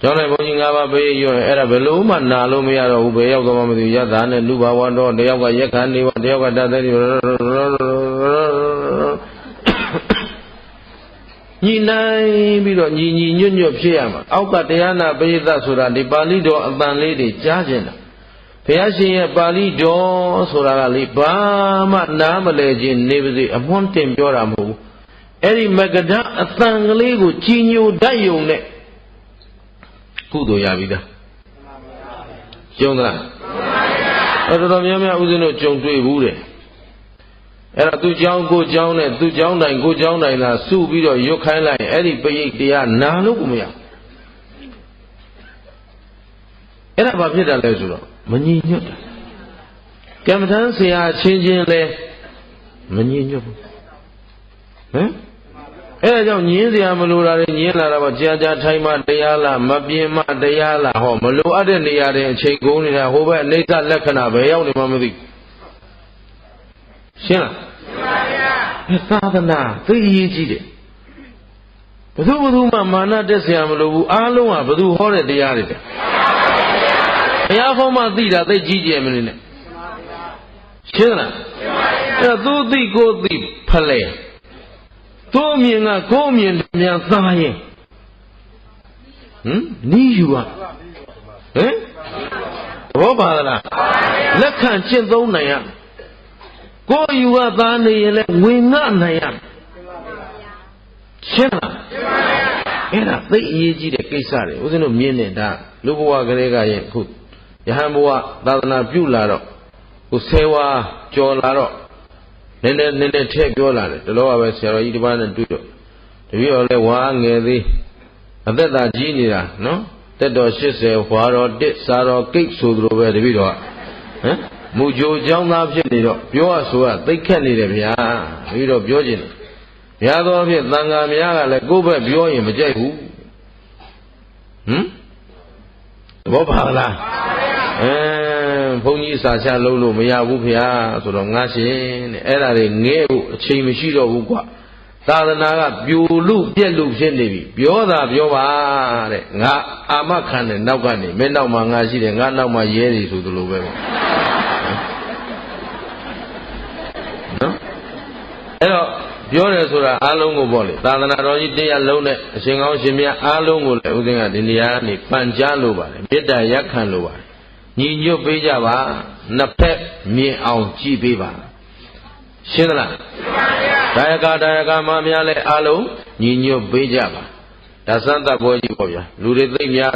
ကျောင်းလိုက်ဘုန်းကြီး၅ပါးပေးရွတ်အဲ့ဒါဘယ်လို့မှနာလို့မရတော့ဘူးဘယ်ရောက်တော့မှမသိဘူးယထာနဲ့လူဘာဝတော့တယောက်ကရက်ခဏနေဝတယောက်ကတသက်ညီနိုင်ပြီးတော့ညီညီညွတ်ညွတ်ဖြစ်ရမှာအောက်ကတရားနာပရိသတ်ဆိုတာဒီပါဠိတော်အတန်လေးတွေကြားကျင်တာဘုရားရှင်ရဲ့ပါဠိတော်ဆိုတာကလေဘာမှနားမလဲခြင်းနေပါစေအမွှန်းတင်ပြောတာမဟုတ်ဘူးအဲ့ဒီမကဒအတန်ကလေးကိုကြီးညိုတတ်ယုံနဲ့ ကုသိုလ်ရပြီလားကျုံသလားအဲ့တော်တော်များများဦးဇင်းတို့ကြုံတွေ့ဘူးတဲ့အဲ့ဒါသူเจ้าကိုเจ้าနဲ့သူเจ้าတိုင်ကိုเจ้าတိုင်သာစုပြီးတော့ရွတ်ခိုင်းလိုက်ရင်အဲ့ဒီပိဋိတရားနာလို့ကိုမရအဲ့ဒါဘာဖြစ်တာလဲဆိုတော့မညီညွတ်တာကမ္မထမ်းဆရာချင်းချင်းလဲမညီညွတ်ဘူးဟမ် အဲဒါကြောင့်ညင်းစရာမလိုတာတွေညင်းလာတာပေါ့ကြာကြာထိုင်မှတရားလားမပြင်းမှတရားလားဟောမလိုအပ်တဲ့နေရာတွေအချိန်ကုန်နေတာဟိုဘက်အိဋ္ဌလက္ခဏာပဲရောက်နေမှမသိရှင်းလားရှင်းပါဗျာသာသနာသိအရေးကြီးတယ်ဘသူဘသူမှမာနတက်စရာမလိုဘူးအားလုံးကဘသူဟောတဲ့တရားတွေပဲဘုရားဟောမှသိတာသိကြီးကြယ်မနေနဲ့ရှင်းလားရှင်းပါဗျာအဲ့တော့သူသိကိုသိဖလဲ သူ့အမြင်ကကိုယ်အမြင်များသားရင်ဟမ်နီးယူอ่ะဟမ်သဘောပါလားလက်ခံကျင့်သုံးနိုင်ရကိုယ်ယူကသားနေရင်လည်းငွေငှနိုင်ရရှင်းလားအဲ့ဒါသိအရေးကြီးတဲ့ကိစ္စတွေဦးဇင်းတို့မြင်နေတာလူဘဝကလေးကရင်အခုယဟန်ဘဝသာသနာပြုလာတော့ကိုဆဲဝါကြော်လာတော့ နည်းနည်းနည်းနည်းထည့်ပြောလာတယ်တလောကပဲဆရာတော်ကြီးတစ်ပါးနဲ့တွေ့တော့တပည့်တော်လည်းဝါငယ်သေးအသက်သာကြီးနေတာနော်တက်တော်80ဟွာတော်1စာတော်ကိတ်ဆိုသလိုပဲတပည့်တော်ကဟမ်မူကြိုเจ้าသားဖြစ်နေတော့ပြောရဆိုရသိခက်နေတယ်ဗျာတပည့်တော်ပြောခြင်းများသောဖြင့်သံဃာများကလည်းကိုယ့်ဘက်ပြောရင်မကြိုက်ဘူးဟမ်သဘောပါလားအဲ ဘုန်းကြီးစာချလုံးလို့မရဘူးဖေဟာဆိုတော့ငါရှင်တဲ့အဲ့ဒါတွေငဲ့ဖို့အချိန်မရှိတော့ဘူးကွာသာသနာကပြိုလူပြက်လူဖြစ်နေပြီပြောတာပြောပါတဲ့ငါအာမခံတဲ့နောက်ကနေမင်းနောက်မှာငါရှိတယ်ငါနောက်မှာရဲတယ်ဆိုသလိုပဲပေါ့နော်အဲ့တော့ပြောတယ်ဆိုတာအားလုံးကိုပေါ့လေသာသနာတော်ကြီးတရားလုံးနဲ့အရှင်ကောင်းရှင်မြတ်အားလုံးကိုလည်းဥသိမ်းကဒီနေရာကနေပန်ကြားလို့ပါတယ်မေတ္တာရက်ခံလို့ပါတယ် ညီညွတ်ပေးကြပါနှစ်ဖက်မြင်အောင်ကြည်ပေးပါရှင်းသလားရှင်းပါဗျာဒါယကဒါယကမများလည်းအားလုံးညီညွတ်ပေးကြပါဒါသံသတ်ပွဲကြီးပေါ့ဗျာလူတွေသိမ့်များ